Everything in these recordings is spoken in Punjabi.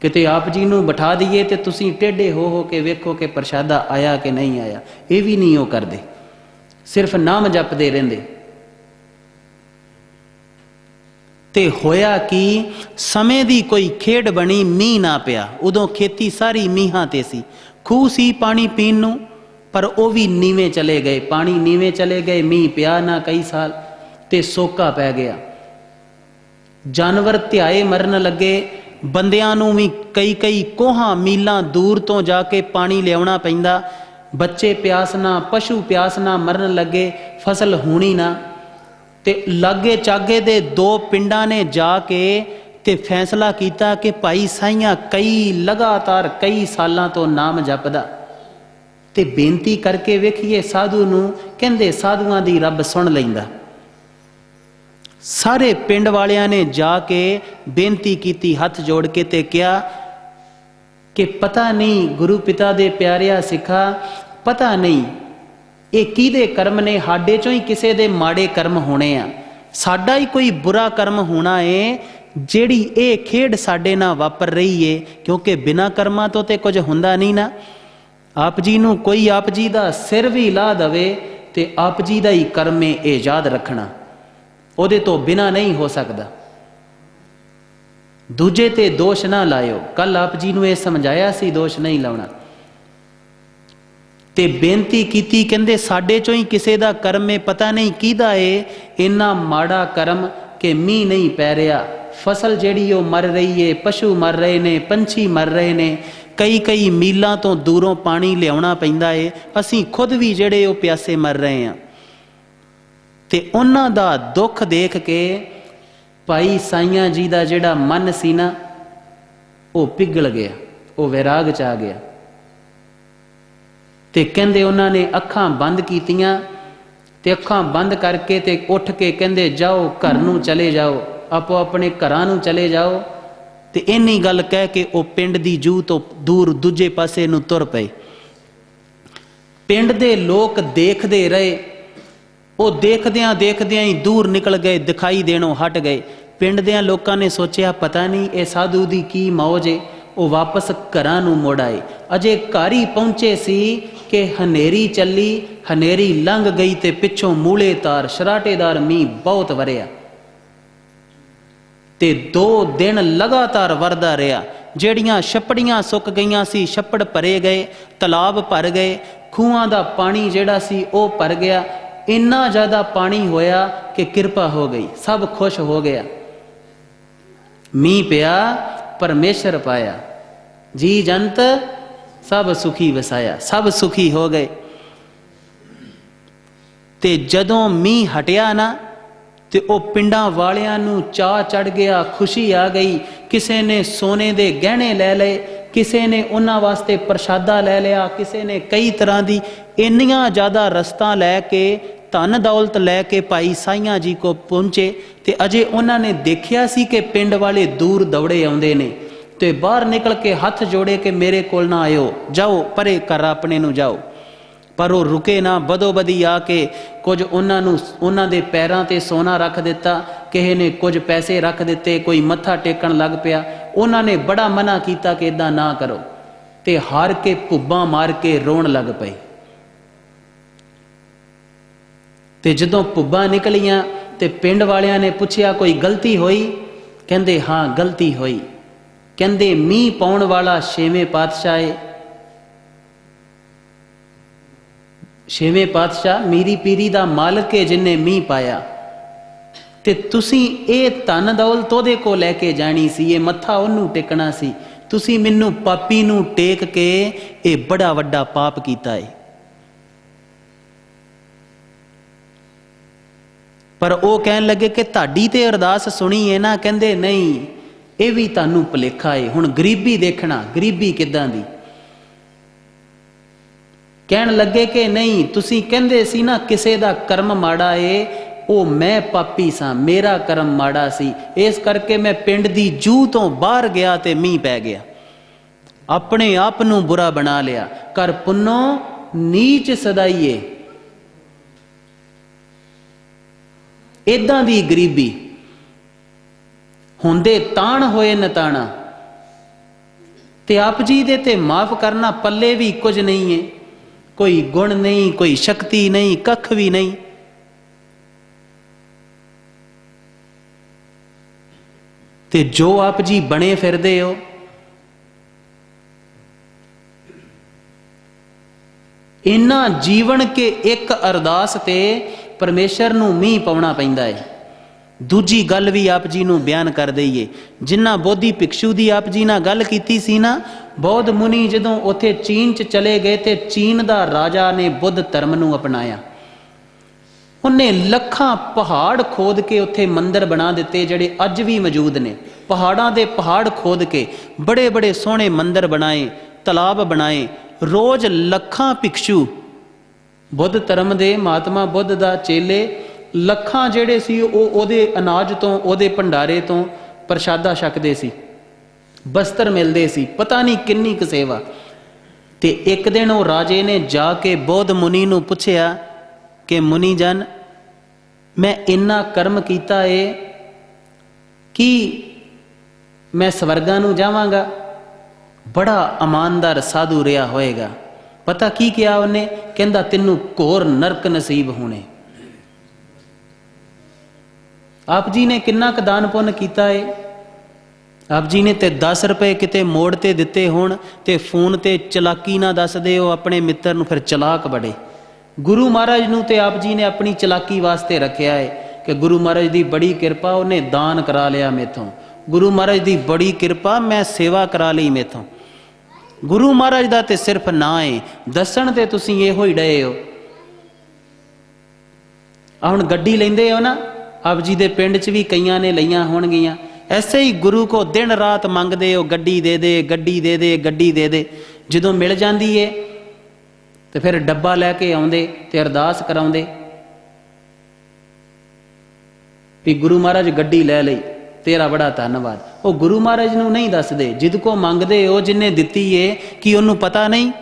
ਕਿਤੇ ਆਪ ਜੀ ਨੂੰ ਬਿਠਾ ਦਈਏ ਤੇ ਤੁਸੀਂ ਟੇਢੇ ਹੋ ਹੋ ਕੇ ਵੇਖੋ ਕਿ ਪ੍ਰਸ਼ਾਦਾ ਆਇਆ ਕਿ ਨਹੀਂ ਆਇਆ। ਇਹ ਵੀ ਨਹੀਂ ਉਹ ਕਰਦੇ। ਸਿਰਫ ਨਾਮ ਜਪਦੇ ਰਹਿੰਦੇ। ਤੇ ਹੋਇਆ ਕਿ, ਸਮੇਂ ਦੀ ਕੋਈ ਖੇਡ ਬਣੀ ਮੀਂਹ ਨਾ ਪਿਆ। ਉਦੋਂ ਖੇਤੀ ਸਾਰੀ ਮੀਂਹਾਂ ਤੇ ਸੀ। ਖੂਹ ਸੀ ਪਾਣੀ ਪੀਣ ਨੂੰ, ਪਰ ਉਹ ਵੀ ਨੀਵੇਂ ਚਲੇ ਗਏ। ਪਾਣੀ ਨੀਵੇਂ ਚਲੇ ਗਏ, ਮੀਂਹ ਪਿਆ ਨਾ ਕਈ ਸਾਲ, ਤੇ ਸੋਕਾ ਪੈ ਗਿਆ। ਜਾਨਵਰ ਧਿਆਏ ਮਰਨ ਲੱਗੇ ਬੰਦਿਆਂ ਨੂੰ ਵੀ ਕਈ ਕਈ ਕੋਹਾਂ ਮੀਲਾਂ ਦੂਰ ਤੋਂ ਜਾ ਕੇ ਪਾਣੀ ਲਿਆਉਣਾ ਪੈਂਦਾ। ਬੱਚੇ ਪਿਆਸ ਨਾ ਪਸ਼ੂ ਪਿਆਸ ਨਾ ਮਰਨ ਲੱਗੇ, ਫਸਲ ਹੋਣੀ ਨਾ। ਤੇ ਲਾਗੇ ਚਾਗੇ ਦੇ ਦੋ ਪਿੰਡਾਂ ਨੇ ਜਾ ਕੇ ਤੇ ਫੈਸਲਾ ਕੀਤਾ ਕਿ ਭਾਈ ਸਾਈਆਂ ਕਈ ਲਗਾਤਾਰ ਕਈ ਸਾਲਾਂ ਤੋਂ ਨਾਮ ਜਪਦਾ। ਤੇ ਬੇਨਤੀ ਕਰਕੇ ਵੇਖੀਏ ਸਾਧੂ ਨੂੰ, ਕਹਿੰਦੇ ਸਾਧੂਆਂ ਦੀ ਰੱਬ ਸੁਣ ਲੈਂਦਾ। ਸਾਰੇ ਪਿੰਡ ਵਾਲਿਆਂ ਨੇ ਜਾ ਕੇ ਬੇਨਤੀ ਕੀਤੀ, ਹੱਥ ਜੋੜ ਕੇ ਤੇ ਕਿਹਾ ਕਿ ਪਤਾ ਨਹੀਂ ਗੁਰੂ ਪਿਤਾ ਦੇ ਪਿਆਰਿਆ ਸਿੱਖਾ, ਪਤਾ ਨਹੀਂ ਇਹ ਕਿਹਦੇ ਕਰਮ ਨੇ, ਸਾਡੇ ਚੋਂ ਹੀ ਕਿਸੇ ਦੇ ਮਾੜੇ ਕਰਮ ਹੋਣੇ ਆ। ਸਾਡਾ ਹੀ ਕੋਈ ਬੁਰਾ ਕਰਮ ਹੋਣਾ ਏ, ਜਿਹੜੀ ਇਹ ਖੇਡ ਸਾਡੇ ਨਾਲ ਵਾਪਰ ਰਹੀ ਏ, ਕਿਉਂਕਿ ਬਿਨਾ ਕਰਮਾਂ ਤੋਂ ਤੇ ਕੁਝ ਹੁੰਦਾ ਨਹੀਂ ਨਾ। ਆਪ ਜੀ ਨੂੰ ਕੋਈ ਆਪ ਜੀ ਦਾ ਸਿਰ ਵੀ ਲਾ ਦਵੇ ਤੇ ਆਪ ਜੀ ਦਾ ਹੀ ਕਰਮੇ ਇਹ ਯਾਦ ਰੱਖਣਾ। ਉਹਦੇ ਤੋਂ ਬਿਨਾ ਨਹੀਂ ਹੋ ਸਕਦਾ। ਦੂਜੇ ਤੇ ਦੋਸ਼ ਨਾ ਲਾਇਓ। ਕੱਲ ਆਪ ਜੀ ਨੂੰ ਇਹ ਸਮਝਾਇਆ ਸੀ, ਦੋਸ਼ ਨਹੀਂ ਲਾਉਣਾ। ਤੇ ਬੇਨਤੀ ਕੀਤੀ, ਕਹਿੰਦੇ ਸਾਡੇ ਚੋਂ ਹੀ ਕਿਸੇ ਦਾ ਕਰਮ ਏ, ਪਤਾ ਨਹੀਂ ਕਿਹਦਾ ਏ, ਇੰਨਾ ਮਾੜਾ ਕਰਮ ਕਿ ਮੀਂਹ ਨਹੀਂ ਪੈ ਰਿਹਾ। ਫਸਲ ਜਿਹੜੀ ਉਹ ਮਰ ਰਹੀ ਏ, ਪਸ਼ੂ ਮਰ ਰਹੇ ਨੇ, ਪੰਛੀ ਮਰ ਰਹੇ ਨੇ। ਕਈ ਕਈ ਮੀਲਾਂ ਤੋਂ ਦੂਰੋਂ ਪਾਣੀ ਲਿਆਉਣਾ ਪੈਂਦਾ ਏ। ਅਸੀਂ ਖੁਦ ਵੀ ਜਿਹੜੇ ਉਹ ਪਿਆਸੇ ਮਰ ਰਹੇ ਆ। ਤੇ ਉਹਨਾਂ ਦਾ ਦੁੱਖ ਦੇਖ ਕੇ ਭਾਈ ਸਾਈਆਂ ਜੀ ਦਾ ਜਿਹੜਾ ਮਨ ਸੀ ਨਾ, ਉਹ ਪਿਘਲ ਗਿਆ, ਉਹ ਵਿਰਾਗ ਚ ਆ ਗਿਆ। ਤੇ ਕਹਿੰਦੇ ਉਹਨਾਂ ਨੇ ਅੱਖਾਂ ਬੰਦ ਕੀਤੀਆਂ, ਤੇ ਅੱਖਾਂ ਬੰਦ ਕਰਕੇ ਤੇ ਉੱਠ ਕੇ ਕਹਿੰਦੇ, ਜਾਓ, ਘਰ ਨੂੰ ਚਲੇ ਜਾਓ, ਆਪੋ ਆਪਣੇ ਘਰਾਂ ਨੂੰ ਚਲੇ ਜਾਓ। ਤੇ ਇੰਨੀ ਗੱਲ ਕਹਿ ਕੇ ਉਹ ਪਿੰਡ ਦੀ ਜੂ ਤੋਂ ਦੂਰ ਦੂਜੇ ਪਾਸੇ ਨੂੰ ਤੁਰ ਪਏ। ਪਿੰਡ ਦੇ ਲੋਕ ਦੇਖਦੇ ਰਹੇ ਉਹ ਦੇਖਦਿਆਂ ਦੇਖਦਿਆਂ ਹੀ ਦੂਰ ਨਿਕਲ ਗਏ, ਦਿਖਾਈ ਦੇਣੋਂ ਹਟ ਗਏ। ਪਿੰਡ ਦਿਆਂ ਲੋਕਾਂ ਨੇ ਸੋਚਿਆ, ਪਤਾ ਨਹੀਂ ਇਹ ਸਾਧੂ ਦੀ ਕੀ ਮੌਜ ਏ। ਉਹ ਵਾਪਸ ਘਰਾਂ ਨੂੰ ਮੁੜ ਆਏ। ਅਜੇ ਘਰ ਹੀ ਪਹੁੰਚੇ ਸੀ ਕਿ ਹਨੇਰੀ ਚੱਲੀ, ਹਨੇਰੀ ਲੰਘ ਗਈ ਤੇ ਪਿੱਛੋਂ ਮੂਲੇ ਸ਼ਰਾਟੇਦਾਰ ਮੀਂਹ ਬਹੁਤ ਵਰਿਆ। ਤੇ ਦੋ ਦਿਨ ਲਗਾਤਾਰ ਵਰਦਾ ਰਿਹਾ। ਜਿਹੜੀਆਂ ਛੱਪੜੀਆਂ ਸੁੱਕ ਗਈਆਂ ਸੀ, ਛੱਪੜ ਭਰੇ ਗਏ, ਤਲਾਬ ਭਰ ਗਏ। ਖੂਹਾਂ ਦਾ ਪਾਣੀ ਜਿਹੜਾ ਸੀ ਉਹ ਭਰ ਗਿਆ। ਇੰਨਾ ਜ਼ਿਆਦਾ ਪਾਣੀ ਹੋਇਆ ਕਿ ਕਿਰਪਾ ਹੋ ਗਈ, ਸਭ ਖੁਸ਼ ਹੋ ਗਿਆ। ਮੀਂਹ ਪਿਆ, ਪਰਮੇਸ਼ਰ ਪਾਇਆ। ਜੀ ਜੰਤ ਸਭ ਸੁਖੀ ਵਸਾਇਆ, ਸਭ ਸੁਖੀ ਹੋ ਗਏ। ਤੇ ਜਦੋਂ ਮੀਂਹ ਹਟਿਆ ਨਾ, ਤੇ ਉਹ ਪਿੰਡਾਂ ਵਾਲਿਆਂ ਨੂੰ ਚਾਹ ਚੜ ਗਿਆ, ਖੁਸ਼ੀ ਆ ਗਈ। ਕਿਸੇ ਨੇ ਸੋਨੇ ਦੇ ਗਹਿਣੇ ਲੈ ਲਏ, ਕਿਸੇ ਨੇ ਉਹਨਾਂ ਵਾਸਤੇ ਪ੍ਰਸ਼ਾਦਾ ਲੈ ਲਿਆ, ਕਿਸੇ ਨੇ ਕਈ ਤਰ੍ਹਾਂ ਦੀ ਇੰਨੀਆਂ ਜ਼ਿਆਦਾ ਰਸਤਾ ਲੈ ਕੇ, ਧਨ ਦੌਲਤ ਲੈ ਕੇ ਭਾਈ ਸਾਈਆਂ ਜੀ ਕੋ ਪਹੁੰਚੇ ਤੇ ਅਜੇ ਉਹਨਾਂ ਨੇ ਦੇਖਿਆ ਸੀ ਕਿ ਪਿੰਡ ਵਾਲੇ ਦੂਰ ਦੌੜੇ ਆਉਂਦੇ ਨੇ। ਤੇ ਬਾਹਰ ਨਿਕਲ ਕੇ ਹੱਥ ਜੋੜੇ ਕਿ ਮੇਰੇ ਕੋਲ ਨਾ ਆਇਓ, ਜਾਓ, ਪਰੇ ਕਰ ਆਪਣੇ ਨੂੰ ਜਾਓ। ਪਰ ਉਹ ਰੁਕੇ ਨਾ, ਬਦੋ ਬਦੀ ਆ ਕੇ ਕੁਝ ਉਹਨਾਂ ਨੂੰ, ਉਹਨਾਂ ਦੇ ਪੈਰਾਂ ਤੇ ਸੋਨਾ ਰੱਖ ਦਿੱਤਾ, ਕਿਸੇ ਨੇ ਕੁਝ ਪੈਸੇ ਰੱਖ ਦਿੱਤੇ, ਕੋਈ ਮੱਥਾ ਟੇਕਣ ਲੱਗ ਪਿਆ। ਉਹਨਾਂ ਨੇ ਬੜਾ ਮਨਾ ਕੀਤਾ ਕਿ ਇਦਾਂ ਨਾ ਕਰੋ। ਤੇ ਹਾਰ ਕੇ ਭੁੱਬਾਂ ਮਾਰ ਕੇ ਰੋਣ ਲੱਗ ਪਏ। ਤੇ ਜਦੋਂ ਭੁੱਬਾਂ ਨਿਕਲੀਆਂ ਤੇ ਪਿੰਡ ਵਾਲਿਆਂ ਨੇ ਪੁੱਛਿਆ, ਕੋਈ ਗਲਤੀ ਹੋਈ? ਕਹਿੰਦੇ, ਹਾਂ, ਗਲਤੀ ਹੋਈ। ਕਹਿੰਦੇ, ਮੀਂਹ ਪਾਉਣ ਵਾਲਾ ਛੇਵੇਂ ਪਾਤਸ਼ਾਹ ਏ। ਛੇਵੇਂ ਪਾਤਸ਼ਾਹ ਮੀਰੀ ਪੀਰੀ ਦਾ ਮਾਲਕ ਏ ਜਿਨੇ ਮੀਂਹ ਪਾਇਆ। ਤੇ ਤੁਸੀਂ ਇਹ ਧਨ ਦੌਲਤ ਉਹਦੇ ਕੋ ਲੈ ਕੇ ਜਾਣੀ ਸੀ, ਇਹ ਮੱਥਾ ਉਹਨੂੰ ਟੇਕਣਾ ਸੀ। ਤੁਸੀਂ ਮੈਨੂੰ ਪਾਪੀ ਨੂੰ ਟੇਕ ਕੇ ਇਹ ਬੜਾ ਵੱਡਾ ਪਾਪ ਕੀਤਾ ਏ। ਪਰ ਉਹ ਕਹਿਣ ਲੱਗੇ ਕਿ ਤੁਹਾਡੀ ਤੇ ਅਰਦਾਸ ਸੁਣੀ ਏ ਨਾ, ਕਹਿੰਦੇ ਨਹੀਂ, ਇਹ ਵੀ ਤੁਹਾਨੂੰ ਭੁਲੇਖਾ ਏ। ਹੁਣ ਗਰੀਬੀ ਦੇਖਣਾ, ਗਰੀਬੀ ਕਿੱਦਾਂ ਦੀ? ਕਹਿਣ ਲੱਗੇ ਕਿ ਨਹੀਂ, ਤੁਸੀਂ ਕਹਿੰਦੇ ਸੀ ਨਾ, ਕਿਸੇ ਦਾ ਕਰਮ ਮਾੜਾ ਏ, ਉਹ ਮੈਂ ਪਾਪੀ ਸਾਂ, ਮੇਰਾ ਕਰਮ ਮਾੜਾ ਸੀ। ਇਸ ਕਰਕੇ ਮੈਂ ਪਿੰਡ ਦੀ ਜੂ ਤੋਂ ਬਾਹਰ ਗਿਆ ਤੇ ਮੀਂਹ ਪੈ ਗਿਆ। ਆਪਣੇ ਆਪ ਨੂੰ ਬੁਰਾ ਬਣਾ ਲਿਆ। ਕਰ ਪੁੰਨੋ, ਨੀਚ ਸਦਾਈਏ ਇਦਾਂ ਦੀ ਗਰੀਬੀ। ਹੁੰਦੇ ਤਾਣ ਹੋਏ ਨਤਾਣਾ। ਤੇ ਆਪ ਜੀ ਦੇ ਤੇ ਮਾਫ ਕਰਨਾ ਪੱਲੇ ਵੀ ਕੁਝ ਨਹੀਂ ਹੈ ਕੋਈ ਗੁਣ ਨਹੀਂ, ਕੋਈ ਸ਼ਕਤੀ ਨਹੀਂ, ਕੱਖ ਵੀ ਨਹੀਂ। ਤੇ ਜੋ ਆਪ ਜੀ ਬਣੇ ਫਿਰਦੇ ਹੋ ਇਨਾ ਜੀਵਨ ਕੇ ਇੱਕ ਅਰਦਾਸ ਤੇ ਪਰਮੇਸ਼ਰ ਨੂੰ ਮੀਂਹ ਪਾਉਣਾ ਪੈਂਦਾ ਹੈ ਦੂਜੀ ਗੱਲ ਵੀ ਆਪ ਜੀ ਨੂੰ ਬਿਆਨ ਕਰ ਦਈਏ। ਜਿੰਨਾ ਬੋਧੀ ਭਿਕਸ਼ੂ ਦੀ ਆਪ ਜੀ ਨਾਲ ਗੱਲ ਕੀਤੀ ਸੀ ਨਾ, ਬੌਧ ਮੁਨੀ ਜਦੋਂ ਉੱਥੇ ਚੀਨ ਚ ਚਲੇ ਗਏ ਤੇ ਚੀਨ ਦਾ ਰਾਜਾ ਨੇ ਬੁੱਧ ਧਰਮ ਨੂੰ ਅਪਣਾਇਆ। ਉਹਨੇ ਲੱਖਾਂ ਪਹਾੜ ਖੋਦ ਕੇ ਉੱਥੇ ਮੰਦਰ ਬਣਾ ਦਿੱਤੇ ਜਿਹੜੇ ਅੱਜ ਵੀ ਮੌਜੂਦ ਨੇ। ਪਹਾੜਾਂ ਦੇ ਪਹਾੜ ਖੋਦ ਕੇ ਬੜੇ ਬੜੇ ਸੋਹਣੇ ਮੰਦਰ ਬਣਾਏ, ਤਲਾਬ ਬਣਾਏ, ਰੋਜ਼ ਲੱਖਾਂ ਭਿਕਸ਼ੂ ਬੁੱਧ ਧਰਮ ਦੇ ਮਹਾਤਮਾ ਬੁੱਧ ਦਾ ਚੇਲੇ ਲੱਖਾਂ ਜਿਹੜੇ ਸੀ ਉਹ ਉਹਦੇ ਅਨਾਜ ਤੋਂ, ਉਹਦੇ ਭੰਡਾਰੇ ਤੋਂ ਪ੍ਰਸ਼ਾਦਾ ਛਕਦੇ ਸੀ, ਬਸਤਰ ਮਿਲਦੇ ਸੀ, ਪਤਾ ਨਹੀਂ ਕਿੰਨੀ ਕੁ ਸੇਵਾ। ਤੇ ਇੱਕ ਦਿਨ ਉਹ ਰਾਜੇ ਨੇ ਜਾ ਕੇ ਬੋਧ ਮੁਨੀ ਨੂੰ ਪੁੱਛਿਆ ਕਿ, ਮੁਨੀ ਜਨ, ਮੈਂ ਇੰਨਾ ਕਰਮ ਕੀਤਾ ਏ ਕਿ ਮੈਂ ਸਵਰਗਾਂ ਨੂੰ ਜਾਵਾਂਗਾ। ਬੜਾ ਇਮਾਨਦਾਰ ਸਾਧੂ ਰਿਹਾ ਹੋਏਗਾ। ਪਤਾ ਕੀ ਕਿਹਾ ਉਹਨੇ? ਕਹਿੰਦਾ, ਤੈਨੂੰ ਘੋਰ ਨਰਕ ਨਸੀਬ ਹੋਣੇ। ਆਪ ਜੀ ਨੇ ਕਿੰਨਾ ਕੁ ਦਾਨ ਪੁੰਨ ਕੀਤਾ ਏ? ਆਪ ਜੀ ਨੇ ਤੇ 10 ਰੁਪਏ ਕਿਤੇ ਮੋੜ ਤੇ ਦਿੱਤੇ ਹੋਣ ਤੇ ਫੋਨ ਤੇ ਚਲਾਕੀ ਨਾ ਦੱਸਦੇ, ਉਹ ਆਪਣੇ ਮਿੱਤਰ ਨੂੰ ਫਿਰ ਚਲਾਕ ਬੜੇ ਗੁਰੂ ਮਹਾਰਾਜ ਨੂੰ ਤੇ ਆਪ ਜੀ ਨੇ ਆਪਣੀ ਚਲਾਕੀ ਵਾਸਤੇ ਰੱਖਿਆ ਏ ਕਿ ਗੁਰੂ ਮਹਾਰਾਜ ਦੀ ਬੜੀ ਕਿਰਪਾ ਉਹਨੇ ਦਾਨ ਕਰਾ ਲਿਆ ਮੇਥੋਂ। ਗੁਰੂ ਮਹਾਰਾਜ ਦੀ ਬੜੀ ਕਿਰਪਾ ਮੈਂ ਸੇਵਾ ਕਰਾ ਲਈ ਮੇਥੋਂ। ਗੁਰੂ ਮਹਾਰਾਜ ਦਾ ਤੇ ਸਿਰਫ ਨਾਂ ਏ। ਦੱਸਣ ਤੇ ਤੁਸੀਂ ਇਹੋ ਹੀ ਡਏ ਹੋ। ਆ ਹੁਣ ਗੱਡੀ ਲੈਂਦੇ ਹੋ ਨਾ, ਆਪ ਜੀ ਦੇ ਪਿੰਡ 'ਚ ਵੀ ਕਈਆਂ ਨੇ ਲਈਆਂ ਹੋਣਗੀਆਂ। ਐਸੇ ਹੀ ਗੁਰੂ ਕੋ ਦਿਨ ਰਾਤ ਮੰਗਦੇ ਹੋ, ਗੱਡੀ ਦੇ ਦੇ, ਗੱਡੀ ਦੇ ਦੇ, ਗੱਡੀ ਦੇ ਦੇ। ਜਦੋਂ ਮਿਲ ਜਾਂਦੀ ਏ, ਤੇ ਫਿਰ ਡੱਬਾ ਲੈ ਕੇ ਆਉਂਦੇ ਤੇ ਅਰਦਾਸ ਕਰਾਉਂਦੇ ਵੀ ਗੁਰੂ ਮਹਾਰਾਜ ਗੱਡੀ ਲੈ ਲਈ, ਤੇਰਾ ਬੜਾ ਧੰਨਵਾਦ। ਉਹ ਗੁਰੂ ਮਹਾਰਾਜ ਨੂੰ ਨਹੀਂ ਦੱਸਦੇ। ਜਿੱਦ ਕੋ ਮੰਗਦੇ ਹੋ, ਜਿੰਨੇ ਦਿੱਤੀ ਏ, ਕਿ ਉਹਨੂੰ ਪਤਾ ਨਹੀਂ?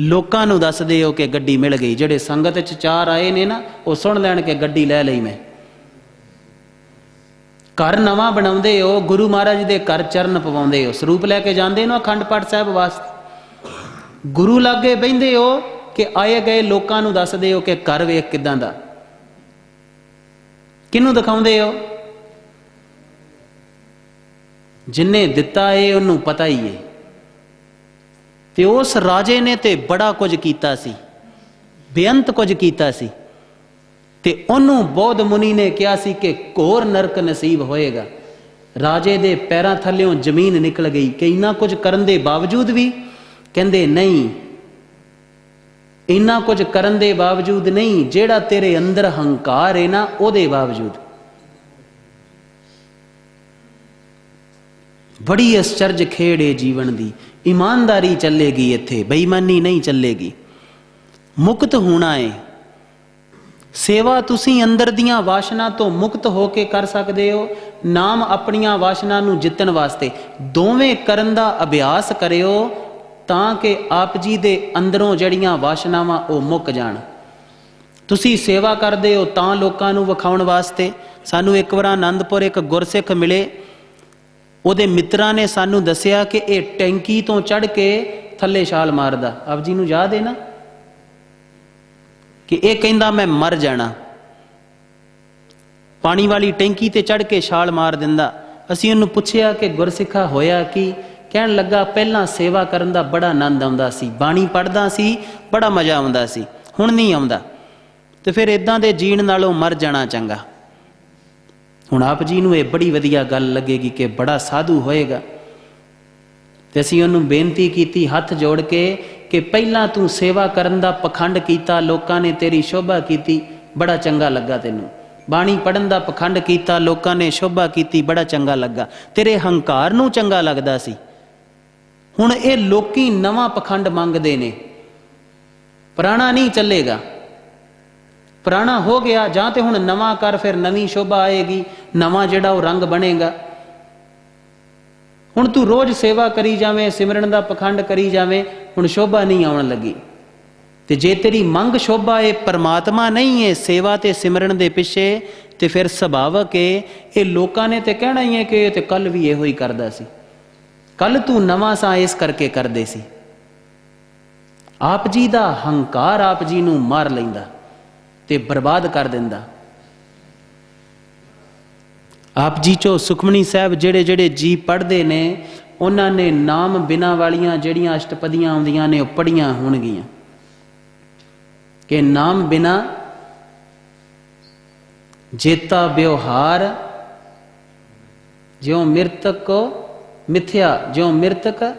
ਲੋਕਾਂ ਨੂੰ ਦੱਸਦੇ ਹੋ ਕਿ ਗੱਡੀ ਮਿਲ ਗਈ। ਜਿਹੜੇ ਸੰਗਤ ਚ ਚਾਰ ਆਏ ਨੇ ਨਾ, ਉਹ ਸੁਣ ਲੈਣ ਕਿ ਗੱਡੀ ਲੈ ਲਈ ਮੈਂ। ਘਰ ਨਵਾਂ ਬਣਾਉਂਦੇ ਹੋ, ਗੁਰੂ ਮਹਾਰਾਜ ਦੇ ਘਰ ਚਰਨ ਪਵਾਉਂਦੇ ਹੋ। ਸਰੂਪ ਲੈ ਕੇ ਜਾਂਦੇ ਨੇ ਅਖੰਡ ਪਾਠ ਸਾਹਿਬ ਵਾਸਤੇ। ਗੁਰੂ ਲਾਗੇ ਬਹਿੰਦੇ ਹੋ ਕਿ ਆਏ ਗਏ ਲੋਕਾਂ ਨੂੰ ਦੱਸਦੇ ਹੋ ਕਿ ਘਰ ਵੇਖ ਕਿਦਾਂ ਦਾ। ਕਿਹਨੂੰ ਦਿਖਾਉਂਦੇ ਹੋ? ਜਿਨੇ ਦਿੱਤਾ ਏ ਉਹਨੂੰ ਪਤਾ ਹੀ ਏ ਤੇ ਉਸ ਰਾਜੇ ਨੇ ਤੇ ਬੜਾ ਕੁਝ ਕੀਤਾ ਸੀ ਬੇਅੰਤ ਕੁਝ ਕੀਤਾ ਸੀ ਤੇ ਉਹਨੂੰ ਬੌਧ ਮੁਨੀ ਨੇ ਕਿਹਾ ਸੀ ਕਿ ਘੋਰ ਨਰਕ ਨਸੀਬ ਹੋਏਗਾ ਰਾਜੇ ਦੇ ਪੈਰਾਂ ਥੱਲਿਓਂ ਜ਼ਮੀਨ ਨਿਕਲ ਗਈ ਕਿ ਇੰਨਾ ਕੁਝ ਕਰਨ ਦੇ ਬਾਵਜੂਦ ਵੀ ਕਹਿੰਦੇ ਨਹੀਂ ਇੰਨਾ ਕੁਝ ਕਰਨ ਦੇ ਬਾਵਜੂਦ ਨਹੀਂ ਜਿਹੜਾ ਤੇਰੇ ਅੰਦਰ ਹੰਕਾਰ ਹੈ ਨਾ ਉਹਦੇ ਬਾਵਜੂਦ ਬੜੀ ਅਸਚਰਜ ਖੇੜ ਹੈ ਜੀਵਨ ਦੀ। ਇਮਾਨਦਾਰੀ ਚੱਲੇਗੀ ਇੱਥੇ, ਬੇਈਮਾਨੀ ਨਹੀਂ ਚੱਲੇਗੀ। ਮੁਕਤ ਹੋਣਾ ਏ। ਸੇਵਾ ਤੁਸੀਂ ਅੰਦਰ ਦੀਆਂ ਵਾਸ਼ਨਾ ਤੋਂ ਮੁਕਤ ਹੋ ਕੇ ਕਰ ਸਕਦੇ ਹੋ। ਨਾਮ ਆਪਣੀਆਂ ਵਾਸ਼ਨਾ ਨੂੰ ਜਿੱਤਣ ਵਾਸਤੇ। ਦੋਵੇਂ ਕਰਨ ਦਾ ਅਭਿਆਸ ਕਰਿਓ ਤਾਂ ਕਿ ਆਪ ਜੀ ਦੇ ਅੰਦਰੋਂ ਜਿਹੜੀਆਂ ਵਾਸ਼ਨਾਵਾਂ ਉਹ ਮੁੱਕ ਜਾਣ। ਤੁਸੀਂ ਸੇਵਾ ਕਰਦੇ ਹੋ ਤਾਂ ਲੋਕਾਂ ਨੂੰ ਵਿਖਾਉਣ ਵਾਸਤੇ। ਸਾਨੂੰ ਇੱਕ ਵਾਰ ਆਨੰਦਪੁਰ ਇੱਕ ਗੁਰਸਿੱਖ ਮਿਲੇ। ਉਹਦੇ ਮਿੱਤਰਾਂ ਨੇ ਸਾਨੂੰ ਦੱਸਿਆ ਕਿ ਇਹ ਟੈਂਕੀ ਤੋਂ ਚੜ ਕੇ ਥੱਲੇ ਛਾਲ ਮਾਰਦਾ। ਆਪ ਜੀ ਨੂੰ ਯਾਦ ਹੈ ਨਾ? ਕਿ ਇਹ ਕਹਿੰਦਾ, ਮੈਂ ਮਰ ਜਾਣਾ। ਪਾਣੀ ਵਾਲੀ ਟੈਂਕੀ ਤੇ ਚੜ ਕੇ ਛਾਲ ਮਾਰ ਦਿੰਦਾ। ਅਸੀਂ ਉਹਨੂੰ ਪੁੱਛਿਆ ਕਿ ਗੁਰਸਿੱਖਾ ਹੋਇਆ ਕੀ? ਕਹਿਣ ਲੱਗਾ, ਪਹਿਲਾਂ ਸੇਵਾ ਕਰਨ ਦਾ ਬੜਾ ਆਨੰਦ ਆਉਂਦਾ ਸੀ। ਬਾਣੀ ਪੜਦਾ ਸੀ, ਬੜਾ ਮਜ਼ਾ ਆਉਂਦਾ ਸੀ। ਹੁਣ ਨਹੀਂ ਆਉਂਦਾ। ਤੇ ਫਿਰ ਇਦਾਂ ਦੇ ਜੀਣ ਨਾਲੋਂ ਮਰ ਜਾਣਾ ਚੰਗਾ। ਹੁਣ ਆਪ ਜੀ ਨੂੰ ਇਹ ਬੜੀ ਵਧੀਆ ਗੱਲ ਲੱਗੇਗੀ ਕਿ ਬੜਾ ਸਾਧੂ ਹੋਏਗਾ। ਤੇ ਅਸੀਂ ਉਹਨੂੰ ਬੇਨਤੀ ਕੀਤੀ, ਹੱਥ ਜੋੜ ਕੇ ਕਿ ਪਹਿਲਾਂ ਤੂੰ ਸੇਵਾ ਕਰਨ ਦਾ ਪਖੰਡ ਕੀਤਾ, ਲੋਕਾਂ ਨੇ ਤੇਰੀ ਸ਼ੋਭਾ ਕੀਤੀ, ਬੜਾ ਚੰਗਾ ਲੱਗਾ ਤੈਨੂੰ। ਬਾਣੀ ਪੜਨ ਦਾ ਪਖੰਡ ਕੀਤਾ, ਲੋਕਾਂ ਨੇ ਸ਼ੋਭਾ ਕੀਤੀ, ਬੜਾ ਚੰਗਾ ਲੱਗਾ। ਤੇਰੇ ਹੰਕਾਰ ਨੂੰ ਚੰਗਾ ਲੱਗਦਾ ਸੀ। ਹੁਣ ਇਹ ਲੋਕੀ ਨਵਾਂ ਪਖੰਡ ਮੰਗਦੇ ਨੇ। ਪੁਰਾਣਾ ਨਹੀਂ ਚੱਲੇਗਾ। ਪੁਰਾਣਾ ਹੋ ਗਿਆ, ਜਾਂ ਤੇ ਹੁਣ ਨਵਾਂ ਕਰ, ਫਿਰ ਨਵੀਂ ਸ਼ੋਭਾ ਆਏਗੀ, ਨਵਾਂ ਜਿਹੜਾ ਉਹ ਰੰਗ ਬਣੇਗਾ। ਹੁਣ ਤੂੰ ਰੋਜ਼ ਸੇਵਾ ਕਰੀ ਜਾਵੇਂ, ਸਿਮਰਨ ਦਾ ਪਖੰਡ ਕਰੀ ਜਾਵੇਂ, ਹੁਣ ਸ਼ੋਭਾ ਨਹੀਂ ਆਉਣ ਲੱਗੀ। ਤੇ ਜੇ ਤੇਰੀ ਮੰਗ ਸ਼ੋਭਾ ਏ, ਪਰਮਾਤਮਾ ਨਹੀਂ ਏ, ਸੇਵਾ ਤੇ ਸਿਮਰਨ ਦੇ ਪਿੱਛੇ, ਤੇ ਫਿਰ ਸੁਭਾਵਕ ਏ, ਇਹ ਲੋਕਾਂ ਨੇ ਤੇ ਕਹਿਣਾ ਹੀ ਹੈ ਕਿ ਇਹ ਤੇ ਕੱਲ ਵੀ ਇਹੋ ਹੀ ਕਰਦਾ ਸੀ। ਕੱਲ ਤੂੰ ਨਵਾਂ ਸਾਂ, ਇਸ ਕਰਕੇ ਕਰਦੇ ਸੀ। ਆਪ ਜੀ ਦਾ ਹੰਕਾਰ ਆਪ ਜੀ ਨੂੰ ਮਾਰ ਲੈਂਦਾ। ਤੇ ਬਰਬਾਦ ਕਰ ਦਿੰਦਾ। ਆਪ ਜੀ ਚੋ ਸੁਖਮਣੀ ਸਾਹਿਬ ਜਿਹੜੇ ਜਿਹੜੇ ਜੀ ਪੜ੍ਹਦੇ ਨੇ, ਉਹਨਾਂ ਨੇ ਨਾਮ ਬਿਨਾ ਵਾਲੀਆਂ ਜਿਹੜੀਆਂ ਅਸ਼ਟਪਦੀਆਂ ਆਉਂਦੀਆਂ ਨੇ, ਉਹ ਪੜੀਆਂ ਹੋਣਗੀਆਂ। ਕਿ ਨਾਮ ਬਿਨਾ ਜੇਤਾ ਵਿਵਹਾਰ, ਜਿਉ ਮ੍ਰਿਤਕ ਕੋ ਮਿਥਿਆ, ਜਿਉ ਮ੍ਰਿਤਕ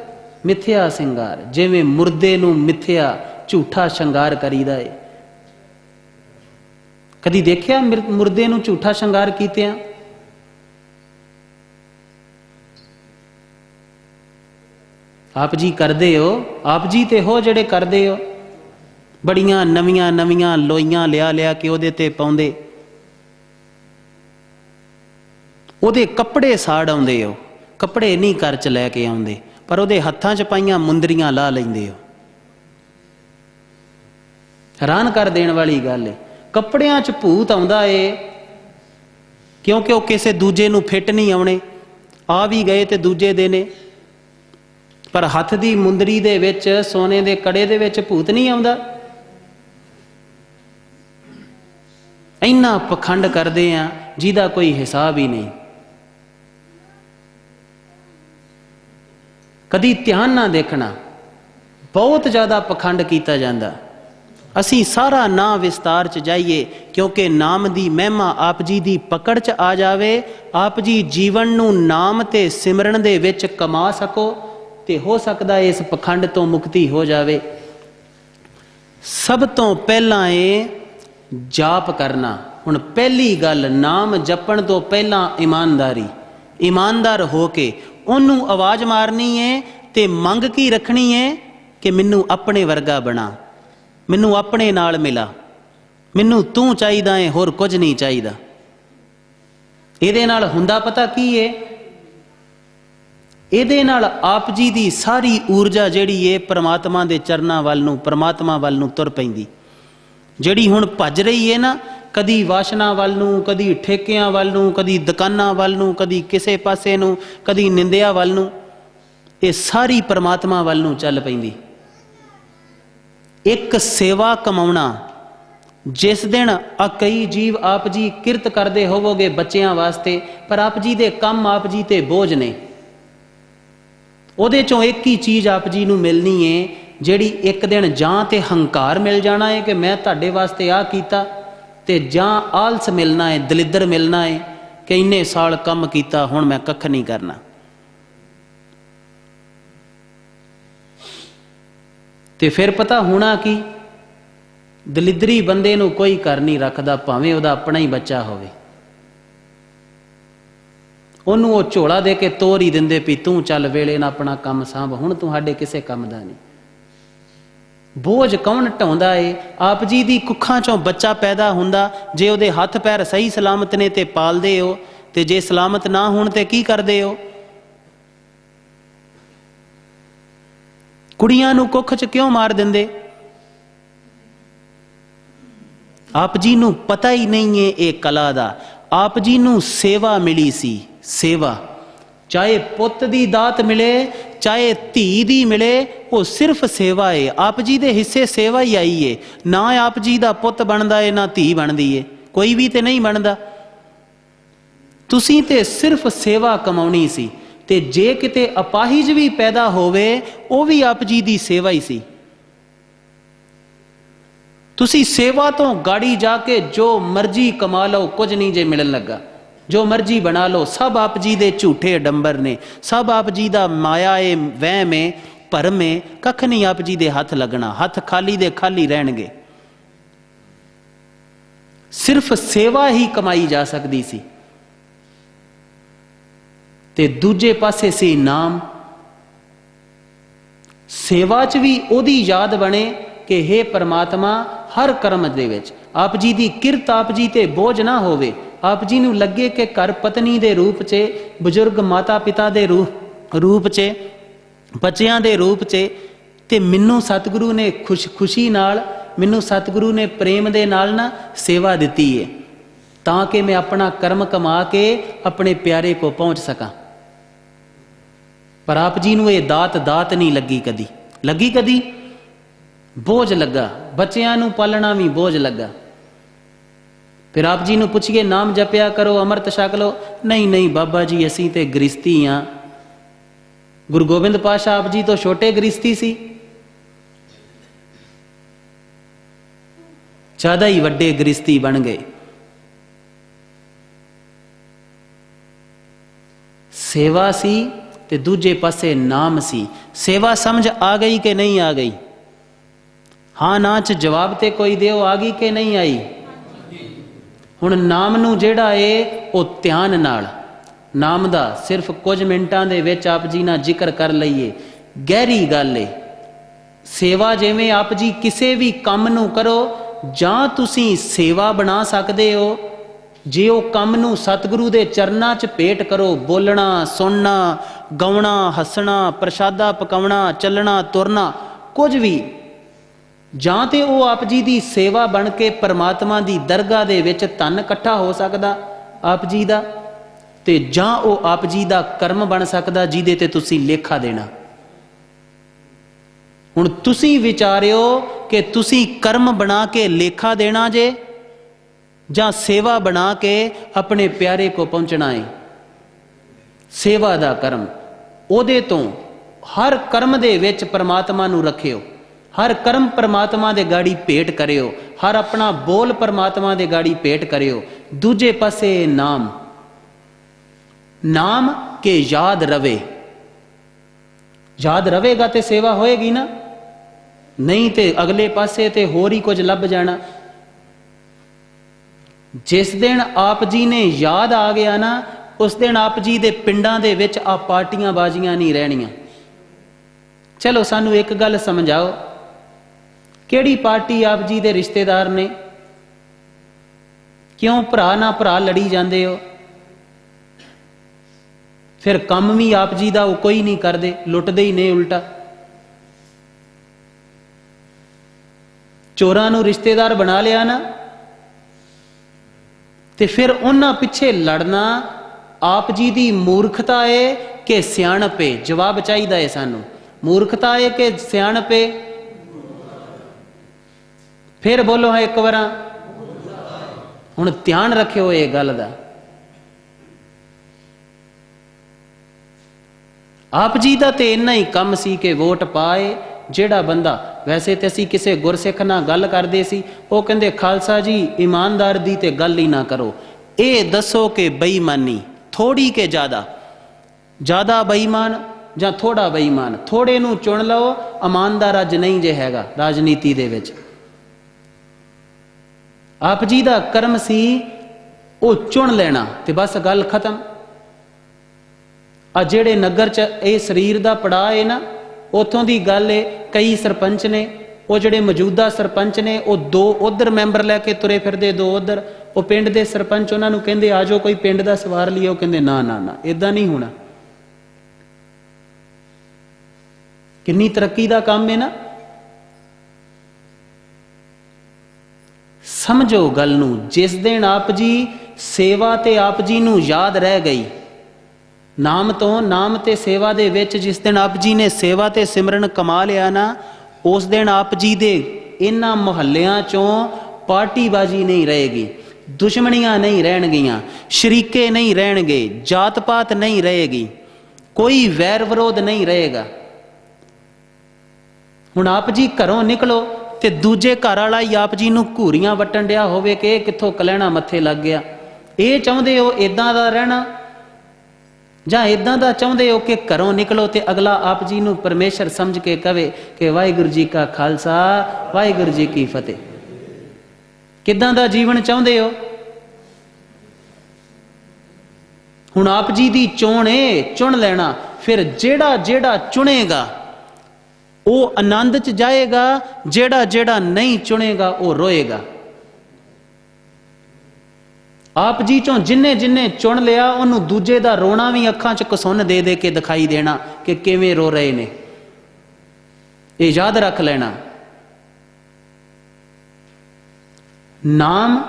ਮਿਥਿਆ ਸਿੰਗਾਰ, ਜਿਵੇਂ ਮੁਰਦੇ ਨੂੰ ਮਿਥਿਆ ਝੂਠਾ ਸ਼ਿੰਗਾਰ ਕਰੀਦਾ ਏ। ਕਦੀ ਦੇਖਿਆ ਮਿਰ- ਮੁਰਦੇ ਨੂੰ ਝੂਠਾ ਸ਼ਿੰਗਾਰ ਕੀਤਿਆਂ? ਆਪ ਜੀ ਕਰਦੇ ਹੋ, ਆਪ ਜੀ ਤੇ ਹੋ ਜਿਹੜੇ ਕਰਦੇ ਹੋ। ਬੜੀਆਂ ਨਵੀਆਂ ਨਵੀਆਂ ਲੋਈਆਂ ਲਿਆ ਲਿਆ ਕੇ ਉਹਦੇ ਤੇ ਪਾਉਂਦੇ। ਉਹਦੇ ਕੱਪੜੇ ਸਾੜ ਆਉਂਦੇ ਹੋ, ਕੱਪੜੇ ਨਹੀਂ ਘਰ ਚ ਲੈ ਕੇ ਆਉਂਦੇ, ਪਰ ਉਹਦੇ ਹੱਥਾਂ 'ਚ ਪਾਈਆਂ ਮੁੰਦਰੀਆਂ ਲਾ ਲੈਂਦੇ ਹੋ। ਹੈਰਾਨ ਕਰ ਦੇਣ ਵਾਲੀ ਗੱਲ ਏ। ਕੱਪੜਿਆਂ 'ਚ ਭੂਤ ਆਉਂਦਾ ਏ। ਕਿਉਂਕਿ ਉਹ ਕਿਸੇ ਦੂਜੇ ਨੂੰ ਫਿੱਟ ਨਹੀਂ ਆਉਣੇ। ਆ ਵੀ ਗਏ ਤੇ ਦੂਜੇ ਦੇ ਨੇ। ਪਰ ਹੱਥ ਦੀ ਮੁੰਦਰੀ ਦੇ ਵਿੱਚ, ਸੋਨੇ ਦੇ ਕੜੇ ਦੇ ਵਿੱਚ ਭੂਤ ਨਹੀਂ ਆਉਂਦਾ। ਇੰਨਾ ਪਖੰਡ ਕਰਦੇ ਆ, ਜਿਹਦਾ ਕੋਈ ਹਿਸਾਬ ਹੀ ਨਹੀਂ। ਕਦੀ ਧਿਆਨ ਨਾ ਦੇਖਣਾ। ਬਹੁਤ ਜ਼ਿਆਦਾ ਪਖੰਡ ਕੀਤਾ ਜਾਂਦਾ। ਅਸੀਂ ਸਾਰਾ ਨਾਂ ਵਿਸਤਾਰ ਚ ਜਾਈਏ, ਕਿਉਂਕਿ ਨਾਮ ਦੀ ਮਹਿਮਾ ਆਪ ਜੀ ਦੀ ਪਕੜ ਚ ਆ ਜਾਵੇ, ਆਪ ਜੀ ਜੀਵਨ ਨੂੰ ਨਾਮ ਤੇ ਸਿਮਰਨ ਦੇ ਵਿੱਚ ਕਮਾ ਸਕੋ ਤੇ ਹੋ ਸਕਦਾ ਇਸ ਪਖੰਡ ਤੋਂ ਮੁਕਤੀ ਹੋ ਜਾਵੇ। ਸਭ ਤੋਂ ਪਹਿਲਾਂ ਏ ਜਾਪ ਕਰਨਾ। ਹੁਣ ਪਹਿਲੀ ਗੱਲ, ਨਾਮ ਜਪਣ ਤੋਂ ਪਹਿਲਾਂ ਇਮਾਨਦਾਰੀ। ਇਮਾਨਦਾਰ ਹੋ ਕੇ ਉਹਨੂੰ ਆਵਾਜ਼ ਮਾਰਨੀ ਏ ਤੇ ਮੰਗ ਕੀ ਰੱਖਣੀ ਏ? ਕਿ ਮੈਨੂੰ ਆਪਣੇ ਵਰਗਾ ਬਣਾ। ਮੈਨੂੰ ਆਪਣੇ ਨਾਲ ਮਿਲਾ। ਮੈਨੂੰ ਤੂੰ ਚਾਹੀਦਾ ਏ, ਹੋਰ ਕੁਝ ਨਹੀਂ ਚਾਹੀਦਾ। ਇਹਦੇ ਨਾਲ ਹੁੰਦਾ ਪਤਾ ਕੀ ਏ? ਇਹਦੇ ਨਾਲ ਆਪ ਜੀ ਦੀ ਸਾਰੀ ਊਰਜਾ ਜਿਹੜੀ ਏ, ਪ੍ਰਮਾਤਮਾ ਦੇ ਚਰਨਾਂ ਵੱਲ ਨੂੰ, ਪ੍ਰਮਾਤਮਾ ਵੱਲ ਨੂੰ ਤੁਰ ਪੈਂਦੀ। ਜਿਹੜੀ ਹੁਣ ਭੱਜ ਰਹੀ ਏ ਨਾ, ਕਦੀ ਵਾਸ਼ਨਾ ਵੱਲ ਨੂੰ, ਕਦੀ ਠੇਕਿਆਂ ਵੱਲ ਨੂੰ, ਕਦੀ ਦੁਕਾਨਾਂ ਵੱਲ ਨੂੰ, ਕਦੀ ਕਿਸੇ ਪਾਸੇ ਨੂੰ, ਕਦੀ ਨਿੰਦਿਆ ਵੱਲ ਨੂੰ, ਇਹ ਸਾਰੀ ਪ੍ਰਮਾਤਮਾ ਵੱਲ ਨੂੰ ਚੱਲ ਪੈਂਦੀ। ਇੱਕ ਸੇਵਾ ਕਮਾਉਣਾ, ਜਿਸ ਦਿਨ ਆ ਕਈ ਜੀਵ ਆਪ ਜੀ ਕਿਰਤ ਕਰਦੇ ਹੋਵੋਗੇ ਬੱਚਿਆਂ ਵਾਸਤੇ, ਪਰ ਆਪ ਜੀ ਦੇ ਕੰਮ ਆਪ ਜੀ ਤੇ ਬੋਝ ਨੇ। ਉਹਦੇ ਚੋਂ ਇੱਕ ਹੀ ਚੀਜ਼ ਆਪ ਜੀ ਨੂੰ ਮਿਲਣੀ ਏ, ਜਿਹੜੀ ਇੱਕ ਦਿਨ ਜਾਂ ਤੇ ਹੰਕਾਰ ਮਿਲ ਜਾਣਾ ਏ ਕਿ ਮੈਂ ਤੁਹਾਡੇ ਵਾਸਤੇ ਆ ਕੀਤਾ, ਤੇ ਜਾਂ ਆਲਸ ਮਿਲਣਾ ਏ, ਦਲਿੱਦਰ ਮਿਲਣਾ ਏ ਕਿ ਇੰਨੇ ਸਾਲ ਕੰਮ ਕੀਤਾ, ਹੁਣ ਮੈਂ ਕੱਖ ਨਹੀਂ ਕਰਨਾ। ਤੇ ਫਿਰ ਪਤਾ ਹੋਣਾ ਕੀ? ਦਲਿੱਦਰੀ ਬੰਦੇ ਨੂੰ ਕੋਈ ਕਰ ਨਹੀਂ ਰੱਖਦਾ, ਭਾਵੇਂ ਉਹਦਾ ਆਪਣਾ ਹੀ ਬੱਚਾ ਹੋਵੇ। ਉਹਨੂੰ ਉਹ ਝੋਲਾ ਦੇ ਕੇ ਤੋਰ ਹੀ ਦਿੰਦੇ ਵੀ ਤੂੰ ਚੱਲ ਵੇਲੇ ਨਾਲ ਆਪਣਾ ਕੰਮ ਸਾਂਭ, ਹੁਣ ਤੂੰ ਸਾਡੇ ਕਿਸੇ ਕੰਮ ਦਾ ਨਹੀਂ। ਬੋਝ ਕੌਣ ਢਾਉਂਦਾ ਏ? ਆਪ ਜੀ ਦੀ ਕੁੱਖਾਂ ਚੋਂ ਬੱਚਾ ਪੈਦਾ ਹੁੰਦਾ, ਜੇ ਉਹਦੇ ਹੱਥ ਪੈਰ ਸਹੀ ਸਲਾਮਤ ਨੇ ਤੇ ਪਾਲਦੇ ਹੋ, ਤੇ ਜੇ ਸਲਾਮਤ ਨਾ ਹੋਣ ਤੇ ਕੀ ਕਰਦੇ ਹੋ? ਕੁੜੀਆਂ ਨੂੰ ਕੁੱਖ 'ਚ ਕਿਉਂ ਮਾਰ ਦਿੰਦੇ? ਆਪ ਜੀ ਨੂੰ ਪਤਾ ਹੀ ਨਹੀਂ ਏ ਇਹ ਕਲਾ ਦਾ। ਆਪ ਜੀ ਨੂੰ ਸੇਵਾ ਮਿਲੀ ਸੀ, ਸੇਵਾ। ਚਾਹੇ ਪੁੱਤ ਦੀ ਦਾਤ ਮਿਲੇ, ਚਾਹੇ ਧੀ ਦੀ ਮਿਲੇ, ਉਹ ਸਿਰਫ ਸੇਵਾ ਏ। ਆਪ ਜੀ ਦੇ ਹਿੱਸੇ ਸੇਵਾ ਹੀ ਆਈ ਏ। ਨਾ ਆਪ ਜੀ ਦਾ ਪੁੱਤ ਬਣਦਾ ਏ, ਨਾ ਧੀ ਬਣਦੀ ਏ। ਕੋਈ ਵੀ ਤੇ ਨਹੀਂ ਬਣਦਾ। ਤੁਸੀਂ ਤੇ ਸਿਰਫ ਸੇਵਾ ਕਮਾਉਣੀ ਸੀ। ਤੇ ਜੇ ਕਿਤੇ ਅਪਾਹਿਜ ਵੀ ਪੈਦਾ ਹੋਵੇ, ਉਹ ਵੀ ਆਪ ਜੀ ਦੀ ਸੇਵਾ ਹੀ ਸੀ। ਤੁਸੀਂ ਸੇਵਾ ਤੋਂ ਗਾੜੀ ਜਾ ਕੇ ਜੋ ਮਰਜ਼ੀ ਕਮਾ ਲਓ, ਕੁਝ ਨਹੀਂ ਜੇ ਮਿਲਣ ਲੱਗਾ। ਜੋ ਮਰਜ਼ੀ ਬਣਾ ਲਓ, ਸਭ ਆਪ ਜੀ ਦੇ ਝੂਠੇ ਡੰਬਰ ਨੇ। ਸਭ ਆਪ ਜੀ ਦਾ ਮਾਇਆ ਏ, ਵਹਿਮ ਏ, ਭਰਮ ਏ, ਕੱਖ ਨਹੀਂ ਆਪ ਜੀ ਦੇ ਹੱਥ ਲੱਗਣਾ। ਹੱਥ ਖਾਲੀ ਦੇ ਖਾਲੀ ਰਹਿਣਗੇ। ਸਿਰਫ ਸੇਵਾ ਹੀ ਕਮਾਈ ਜਾ ਸਕਦੀ ਸੀ। ਤੇ ਦੂਜੇ ਪਾਸੇ ਸੀ ਨਾਮ। ਸੇਵਾ 'ਚ ਵੀ ਉਹਦੀ ਯਾਦ ਬਣੇ ਕਿ हे ਪਰਮਾਤਮਾ, ਹਰ ਕਰਮ ਦੇ ਵਿੱਚ ਆਪ ਜੀ ਦੀ ਕਿਰਤ ਆਪ ਜੀ ਤੇ ਬੋਝ ਨਾ ਹੋਵੇ। ਆਪ ਜੀ ਨੂੰ ਲੱਗੇ ਕਿ ਘਰ ਪਤਨੀ ਦੇ ਰੂਪ 'ਚ, ਬਜ਼ੁਰਗ ਮਾਤਾ ਪਿਤਾ ਦੇ ਰੂਪ ਰੂਪ 'ਚ, ਬੱਚਿਆਂ ਦੇ ਰੂਪ 'ਚ, ਤੇ ਮੈਨੂੰ ਸਤਿਗੁਰੂ ਨੇ ਖੁਸ਼ ਖੁਸ਼ੀ ਨਾਲ, ਮੈਨੂੰ ਸਤਿਗੁਰੂ ਨੇ ਪ੍ਰੇਮ ਦੇ ਨਾਲ ਨਾ ਸੇਵਾ ਦਿੱਤੀ ਹੈ ਤਾਂ ਕਿ ਮੈਂ ਆਪਣਾ ਕਰਮ ਕਮਾ ਕੇ ਆਪਣੇ ਪਿਆਰੇ ਕੋ ਪਹੁੰਚ ਸਕਾਂ। ਪਰ ਆਪ ਜੀ ਨੂੰ ਇਹ ਦਾਤ ਦਾਤ ਨਹੀਂ ਲੱਗੀ ਕਦੀ। ਲੱਗੀ ਕਦੀ? ਬੋਝ ਲੱਗਾ। ਬੱਚਿਆਂ ਨੂੰ ਪਾਲਣਾ ਵੀ ਬੋਝ ਲੱਗਾ। ਫਿਰ ਆਪ ਜੀ ਨੂੰ ਪੁੱਛੀਏ, ਨਾਮ ਜਪਿਆ ਕਰੋ, ਅੰਮ੍ਰਿਤ ਛਕ ਲਓ। ਨਹੀਂ ਨਹੀਂ, ਬਾਬਾ ਜੀ, ਅਸੀਂ ਤੇ ਗ੍ਰਸਤੀ ਆ। ਗੁਰੂ ਗੋਬਿੰਦ ਪਾਸ਼ਾ ਆਪ ਜੀ ਤੋਂ ਛੋਟੇ ਗ੍ਰਸਤੀ ਸੀ। ਜ਼ਿਆਦਾ ਹੀ ਵੱਡੇ ਗ੍ਰਸਤੀ ਬਣ ਗਏ। ਸੇਵਾ ਸੀ। ਤੇ ਦੂਜੇ ਪਾਸੇ ਨਾਮ ਸੀ। ਸੇਵਾ ਸਮਝ ਆ ਗਈ ਕਿ ਨਹੀਂ ਆ ਗਈ? ਹਾਂ ਨਾ ਚ ਜਵਾਬ ਤੇ ਕੋਈ ਦਿਓ, ਆ ਗਈ ਕਿ ਨਹੀਂ ਆਈ? ਹੁਣ ਨਾਮ ਨੂੰ ਜਿਹੜਾ ਏ, ਉਹ ਧਿਆਨ ਨਾਲ। ਨਾਮ ਦਾ ਸਿਰਫ ਕੁਝ ਮਿੰਟਾਂ ਦੇ ਵਿੱਚ ਆਪ ਜੀ ਨਾਲ ਜ਼ਿਕਰ ਕਰ ਲਈਏ। ਗਹਿਰੀ ਗੱਲ ਏ, ਸੇਵਾ ਜਿਵੇਂ ਆਪ ਜੀ ਕਿਸੇ ਵੀ ਕੰਮ ਨੂੰ ਕਰੋ, ਜਾਂ ਤੁਸੀਂ ਸੇਵਾ ਬਣਾ ਸਕਦੇ ਹੋ, ਜੇ ਉਹ ਕੰਮ ਨੂੰ ਸਤਿਗੁਰੂ ਦੇ ਚਰਨਾਂ 'ਚ ਭੇਟ ਕਰੋ, ਬੋਲਣਾ, ਸੁਣਨਾ ਗਾਉਣਾ, ਹੱਸਣਾ, ਪ੍ਰਸ਼ਾਦਾ ਪਕਾਉਣਾ, ਚੱਲਣਾ, ਤੁਰਨਾ, ਕੁਝ ਵੀ। ਜਾਂ ਤੇ ਉਹ ਆਪ ਜੀ ਦੀ ਸੇਵਾ ਬਣ ਕੇ ਪਰਮਾਤਮਾ ਦੀ ਦਰਗਾਹ ਦੇ ਵਿੱਚ ਧਨ ਇਕੱਠਾ ਹੋ ਸਕਦਾ ਆਪ ਜੀ ਦਾ, ਤੇ ਜਾਂ ਉਹ ਆਪ ਜੀ ਦਾ ਕਰਮ ਬਣ ਸਕਦਾ ਜਿਹਦੇ ਤੇ ਤੁਸੀਂ ਲੇਖਾ ਦੇਣਾ। ਹੁਣ ਤੁਸੀਂ ਵਿਚਾਰਿਓ ਕਿ ਤੁਸੀਂ ਕਰਮ ਬਣਾ ਕੇ ਲੇਖਾ ਦੇਣਾ ਜੇ, ਜਾਂ ਸੇਵਾ ਬਣਾ ਕੇ ਆਪਣੇ ਪਿਆਰੇ ਕੋ ਪਹੁੰਚਣਾ ਹੈ ਸੇਵਾ ਦਾ ਕਰਮ। ਉਹਦੇ ਤੋਂ ਹਰ ਕਰਮ ਦੇ ਵਿੱਚ ਪਰਮਾਤਮਾ ਨੂੰ ਰੱਖਿਓ। ਹਰ ਕਰਮ ਪਰਮਾਤਮਾ ਦੇ ਗਾੜੀ ਭੇਟ ਕਰਿਓ। ਹਰ ਆਪਣਾ ਬੋਲ ਪਰਮਾਤਮਾ ਦੇ ਗਾੜੀ ਭੇਟ ਕਰਿਓ। ਦੂਜੇ ਪਾਸੇ ਨਾਮ। ਨਾਮ ਕੇ ਯਾਦ ਰਵੇ। ਯਾਦ ਰਵੇਗਾ ਤੇ ਸੇਵਾ ਹੋਏਗੀ ਨਾ। ਨਹੀਂ ਤੇ ਅਗਲੇ ਪਾਸੇ ਤੇ ਹੋਰ ਹੀ ਕੁਝ ਲੱਭ ਜਾਣਾ। ਜਿਸ ਦਿਨ ਆਪ ਜੀ ਨੇ ਯਾਦ ਆ ਗਿਆ ਨਾ ਉਸ ਦਿਨ ਆਪ ਜੀ ਦੇ ਪਿੰਡਾਂ ਦੇ ਵਿੱਚ ਆ ਪਾਰਟੀਆਂ ਬਾਜ਼ੀਆਂ ਨਹੀਂ ਰਹਿਣੀਆਂ। ਚਲੋ ਸਾਨੂੰ ਇੱਕ ਗੱਲ ਸਮਝਾਓ। ਕਿਹੜੀ ਪਾਰਟੀ ਆਪ ਜੀ ਦੇ ਰਿਸ਼ਤੇਦਾਰ ਨੇ? ਕਿਉਂ ਭਰਾ ਨਾ ਭਰਾ ਲੜੀ ਜਾਂਦੇ ਹੋ? ਫਿਰ ਕੰਮ ਵੀ ਆਪ ਜੀ ਦਾ ਉਹ ਕੋਈ ਨਹੀਂ ਕਰਦੇ, ਲੁੱਟਦੇ ਹੀ ਨੇ ਉਲਟਾ। ਚੋਰਾਂ ਨੂੰ ਰਿਸ਼ਤੇਦਾਰ ਬਣਾ ਲਿਆ ਨਾ। ਤੇ ਫਿਰ ਉਹਨਾਂ ਪਿੱਛੇ ਲੜਨਾ ਆਪ ਜੀ ਦੀ ਮੂਰਖਤਾ ਏ ਕਿ ਸਿਆਣਪ ਏ? ਜਵਾਬ ਚਾਹੀਦਾ ਏ ਸਾਨੂੰ। ਮੂਰਖਤਾ ਏ ਕਿ ਸਿਆਣਪ ਏ? ਫਿਰ ਬੋਲੋ ਹਾਂ ਇੱਕ ਵਾਰਾਂ। ਹੁਣ ਧਿਆਨ ਰੱਖਿਓ ਇਹ ਗੱਲ ਦਾ। ਆਪ ਜੀ ਦਾ ਤੇ ਇੰਨਾ ਹੀ ਕੰਮ ਸੀ ਕਿ ਵੋਟ ਪਾਏ, ਜਿਹੜਾ ਬੰਦਾ, ਵੈਸੇ ਤੇ ਅਸੀਂ ਕਿਸੇ ਗੁਰਸਿੱਖ ਨਾਲ ਗੱਲ ਕਰਦੇ ਸੀ, ਉਹ ਕਹਿੰਦੇ, ਖਾਲਸਾ ਜੀ, ਇਮਾਨਦਾਰ ਦੀ ਤੇ ਗੱਲ ਹੀ ਨਾ ਕਰੋ। ਇਹ ਦੱਸੋ ਕਿ ਬੇਈਮਾਨੀ। ਥੋੜੀ ਕਿ ਜ਼ਿਆਦਾ? ਜ਼ਿਆਦਾ ਬੇਈਮਾਨ ਜਾਂ ਥੋੜਾ ਬੇਈਮਾਨ? ਥੋੜੇ ਨੂੰ ਚੁਣ ਲਓ ਇਮਾਨਦਾਰ ਅੱਜ ਨਹੀਂ ਜੇ ਹੈਗਾ ਰਾਜਨੀਤੀ ਦੇ ਵਿੱਚ। ਆਪ ਜੀ ਦਾ ਕਰਮ ਸੀ ਉਹ ਚੁਣ ਲੈਣਾ ਤੇ ਬਸ ਗੱਲ ਖਤਮ। ਆ ਜਿਹੜੇ ਨਗਰ ਚ ਇਹ ਸਰੀਰ ਦਾ ਪੜਾ ਹੈ ਨਾ, ਉਥੋਂ ਦੀ ਗੱਲ ਏ, ਕਈ ਸਰਪੰਚ ਨੇ, ਉਹ ਜਿਹੜੇ ਮੌਜੂਦਾ ਸਰਪੰਚ ਨੇ, ਉਹ ਦੋ ਉਧਰ ਮੈਂਬਰ ਲੈ ਕੇ ਤੁਰੇ ਫਿਰਦੇ, ਦੋ ਉਧਰ। ਉਹ ਪਿੰਡ ਦੇ ਸਰਪੰਚ ਉਹਨਾਂ ਨੂੰ ਕਹਿੰਦੇ ਆਜੋ ਕੋਈ ਪਿੰਡ ਦਾ ਸਵਾਰ ਲਿਓ ਕਹਿੰਦੇ, ਨਾ ਨਾ ਨਾ ਇਦਾਂ ਨਹੀਂ ਹੋਣਾ। ਕਿੰਨੀ ਤਰੱਕੀ ਦਾ ਕੰਮ ਹੈ ਨਾ। ਸਮਝੋ ਗੱਲ ਨੂੰ, ਜਿਸ ਦਿਨ ਆਪ ਜੀ ਸੇਵਾ ਤੇ ਆਪ ਜੀ ਨੂੰ ਯਾਦ ਰਹਿ ਗਈ, ਨਾਮ ਤੋਂ ਨਾਮ ਤੇ ਸੇਵਾ ਦੇ ਵਿੱਚ ਜਿਸ ਦਿਨ ਆਪ ਜੀ ਨੇ ਸੇਵਾ ਤੇ ਸਿਮਰਨ ਕਮਾ ਲਿਆ ਨਾ, ਉਸ ਦਿਨ ਆਪ ਜੀ ਦੇ ਇਹਨਾਂ ਮੁਹੱਲਿਆਂ ਚੋਂ ਪਾਰਟੀਬਾਜ਼ੀ ਨਹੀਂ ਰਹੇਗੀ। ਦੁਸ਼ਮਣੀਆਂ ਨਹੀਂ ਰਹਿਣਗੀਆਂ, ਸ਼ਰੀਕੇ ਨਹੀਂ ਰਹਿਣਗੇ ਜਾਤ ਪਾਤ ਨਹੀਂ ਰਹੇਗੀ, ਕੋਈ ਵੈਰ ਵਿਰੋਧ ਨਹੀਂ ਰਹੇਗਾ। ਹੁਣ ਆਪ ਜੀ ਘਰੋਂ ਨਿਕਲੋ ਤੇ ਦੂਜੇ ਘਰ ਵਾਲਾ ਹੀ ਆਪ ਜੀ ਨੂੰ ਘੂਰੀਆਂ ਵਟਣ ਡਿਆ ਹੋਵੇ ਕਿ ਇਹ ਕਿੱਥੋਂ ਕਲਹਿਣਾ ਮੱਥੇ ਲੱਗ ਗਿਆ। ਇਹ ਚਾਹੁੰਦੇ ਹੋ ਇਦਾਂ ਦਾ ਰਹਿਣਾ? ਜਾਂ ਇਦਾਂ ਦਾ ਚਾਹੁੰਦੇ ਹੋ ਕਿ ਘਰੋਂ ਨਿਕਲੋ ਤੇ ਅਗਲਾ ਆਪ ਜੀ ਨੂੰ ਪਰਮੇਸ਼ਰ ਸਮਝ ਕੇ ਕਵੇ ਕਿ ਵਾਹਿਗੁਰੂ ਜੀ ਕਾ ਖਾਲਸਾ, ਵਾਹਿਗੁਰੂ ਜੀ ਕੀ ਫਤਿਹ। ਕਿੱਦਾਂ ਦਾ ਜੀਵਨ ਚਾਹੁੰਦੇ ਹੋ? ਹੁਣ ਆਪ ਜੀ ਦੀ ਚੋਣ ਏ, ਚੁਣ ਲੈਣਾ, ਫਿਰ ਜਿਹੜਾ ਜਿਹੜਾ ਚੁਣੇਗਾ, ਉਹ ਆਨੰਦ ਚ ਜਾਏਗਾ, ਜਿਹੜਾ ਜਿਹੜਾ ਨਹੀਂ ਚੁਣੇਗਾ, ਉਹ ਰੋਏਗਾ। ਆਪ ਜੀ ਚੋਂ ਜਿੰਨੇ ਜਿੰਨੇ ਚੁਣ ਲਿਆ, ਉਹਨੂੰ ਦੂਜੇ ਦਾ ਰੋਣਾ ਵੀ ਅੱਖਾਂ 'ਚ ਕਸੁੰਨ ਦੇ ਦੇ ਕੇ ਦਿਖਾਈ ਦੇਣਾ ਕਿ ਕਿਵੇਂ ਰੋ ਰਹੇ ਨੇ। ਇਹ ਯਾਦ ਰੱਖ ਲੈਣਾ। ਨਾਮ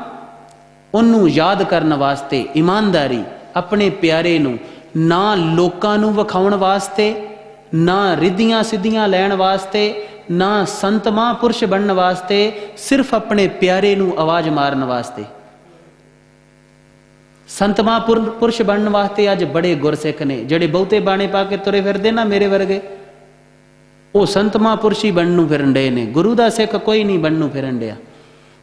ਉਹਨੂੰ ਯਾਦ ਕਰਨ ਵਾਸਤੇ, ਇਮਾਨਦਾਰੀ ਆਪਣੇ ਪਿਆਰੇ ਨੂੰ, ਨਾ ਲੋਕਾਂ ਨੂੰ ਵਿਖਾਉਣ ਵਾਸਤੇ, ਨਾ ਰਿੱਧੀਆਂ ਸਿੱਧੀਆਂ ਲੈਣ ਵਾਸਤੇ, ਨਾ ਸੰਤ ਮਹਾਂਪੁਰਸ਼ ਬਣਨ ਵਾਸਤੇ, ਸਿਰਫ ਆਪਣੇ ਪਿਆਰੇ ਨੂੰ ਆਵਾਜ਼ ਮਾਰਨ ਵਾਸਤੇ। ਸੰਤ ਮਹਾਂਪੁਰਸ਼ ਬਣਨ ਵਾਸਤੇ ਅੱਜ ਬੜੇ ਗੁਰਸਿੱਖ ਨੇ, ਜਿਹੜੇ ਬਹੁਤੇ ਬਾਣੇ ਪਾ ਕੇ ਤੁਰੇ ਫਿਰਦੇ ਨਾ ਮੇਰੇ ਵਰਗੇ। ਉਹ ਸੰਤ ਮਹਾਂਪੁਰਸ਼ ਹੀ ਬਣਨ ਨੂੰ ਫਿਰਨ ਡਏ ਨੇ, ਗੁਰੂ ਦਾ ਸਿੱਖ ਕੋਈ ਨਹੀਂ ਬਣਨ ਨੂੰ ਫਿਰਨ ਡਿਆ।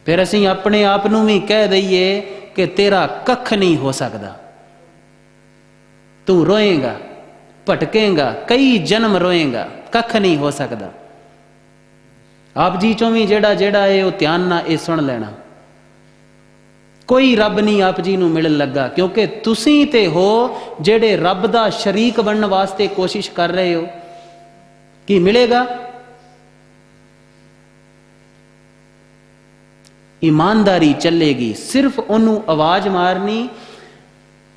ਫਿਰ ਅਸੀਂ ਆਪਣੇ ਆਪ ਨੂੰ ਵੀ ਕਹਿ ਦਈਏ ਕਿ ਤੇਰਾ ਕੱਖ ਨਹੀਂ ਹੋ ਸਕਦਾ। ਤੂੰ ਰੋਏਗਾ, ਭਟਕੇਗਾ, ਕਈ ਜਨਮ ਰੋਏਗਾ, ਕੱਖ ਨਹੀਂ ਹੋ ਸਕਦਾ। ਆਪ ਜੀ ਚੋਂ ਵੀ ਜਿਹੜਾ ਜਿਹੜਾ ਇਹ ਉਹ ਧਿਆਨ ਨਾਲ ਇਹ ਸੁਣ ਲੈਣਾ। ਕੋਈ ਰੱਬ ਨਹੀਂ ਆਪ ਜੀ ਨੂੰ ਮਿਲਣ ਲੱਗਾ, ਕਿਉਂਕਿ ਤੁਸੀਂ ਤੇ ਹੋ ਜਿਹੜੇ ਰੱਬ ਦਾ ਸ਼ਰੀਕ ਬਣਨ ਵਾਸਤੇ ਕੋਸ਼ਿਸ਼ ਕਰ ਰਹੇ ਹੋ। ਕੀ ਮਿਲੇਗਾ? ਇਮਾਨਦਾਰੀ ਚੱਲੇਗੀ, ਸਿਰਫ ਉਹਨੂੰ ਆਵਾਜ਼ ਮਾਰਨੀ।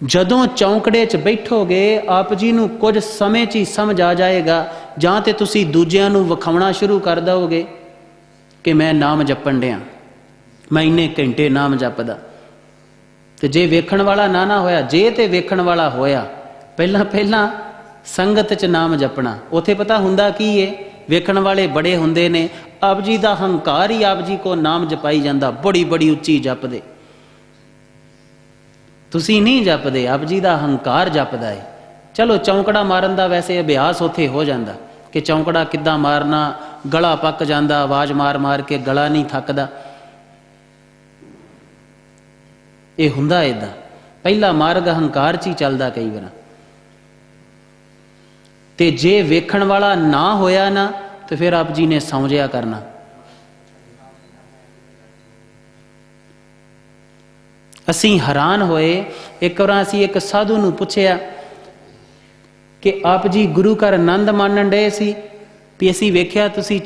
ਜਦੋਂ ਚੌਂਕੜੇ 'ਚ ਬੈਠੋਗੇ, ਆਪ ਜੀ ਨੂੰ ਕੁਝ ਸਮੇਂ 'ਚ ਹੀ ਸਮਝ ਆ ਜਾਏਗਾ, ਜਾਂ ਤੇ ਤੁਸੀਂ ਦੂਜਿਆਂ ਨੂੰ ਵਿਖਾਉਣਾ ਸ਼ੁਰੂ ਕਰ ਦਿਓਗੇ ਕਿ ਮੈਂ ਨਾਮ ਜਪਣ ਡਿਆ। ਮੈਂ ਇੰਨੇ ਘੰਟੇ ਨਾਮ ਜਪਦਾ। ਤੇ ਜੇ ਵੇਖਣ ਵਾਲਾ ਨਾ ਨਾ ਹੋਇਆ, ਜੇ ਤੇ ਵੇਖਣ ਵਾਲਾ ਹੋਇਆ ਪਹਿਲਾਂ ਪਹਿਲਾਂ ਸੰਗਤ 'ਚ ਨਾਮ ਜਪਣਾ। ਉਥੇ ਪਤਾ ਹੁੰਦਾ ਕੀ ਏ? ਵੇਖਣ ਵਾਲੇ ਬੜੇ ਹੁੰਦੇ ਨੇ। ਆਪ ਜੀ ਦਾ ਹੰਕਾਰ ਹੀ ਆਪ ਜੀ ਕੋ ਨਾਮ ਜਪਾਈ ਜਾਂਦਾ। ਬੜੀ ਬੜੀ ਉੱਚੀ ਜਪਦੇ। ਤੁਸੀਂ ਨਹੀਂ ਜਪਦੇ। ਆਪ ਜੀ ਦਾ ਹੰਕਾਰ ਜਪਦਾ ਏ। ਚਲੋ, ਚੌਂਕੜਾ ਮਾਰਨ ਦਾ ਵੈਸੇ ਅਭਿਆਸ ਉਥੇ ਹੋ ਜਾਂਦਾ। ਕਿ ਚੌਂਕੜਾ ਕਿੱਦਾਂ ਮਾਰਨਾ, ਗਲਾ ਪੱਕ ਜਾਂਦਾ, ਆਵਾਜ਼ ਮਾਰ ਮਾਰ ਕੇ ਗਲਾ ਨਹੀਂ ਥੱਕਦਾ। ਇਹ ਹੁੰਦਾ ਇਦਾਂ ਪਹਿਲਾ ਮਾਰਗ ਹੰਕਾਰ ਚ ਹੀ ਚੱਲਦਾ ਕਈ ਵਾਰ। ਤੇ ਜੇ ਵੇਖਣ ਵਾਲਾ ਨਾ ਹੋਇਆ ਨਾ, ਤੇ ਫਿਰ ਆਪ ਜੀ ਨੇ ਸਮਝਿਆ ਕਰਨਾ। ਅਸੀਂ ਹੈਰਾਨ ਹੋਏ। ਇੱਕ ਵਾਰ ਅਸੀਂ ਇੱਕ ਸਾਧੂ ਨੂੰ ਪੁੱਛਿਆ ਕਿ ਆਪ ਜੀ ਗੁਰੂ ਘਰ ਆਨੰਦ ਮਾਣਨ ਡਏ ਸੀ ਵੀ ਅਸੀਂ ਵੇਖਿਆ ਤੁਸੀਂ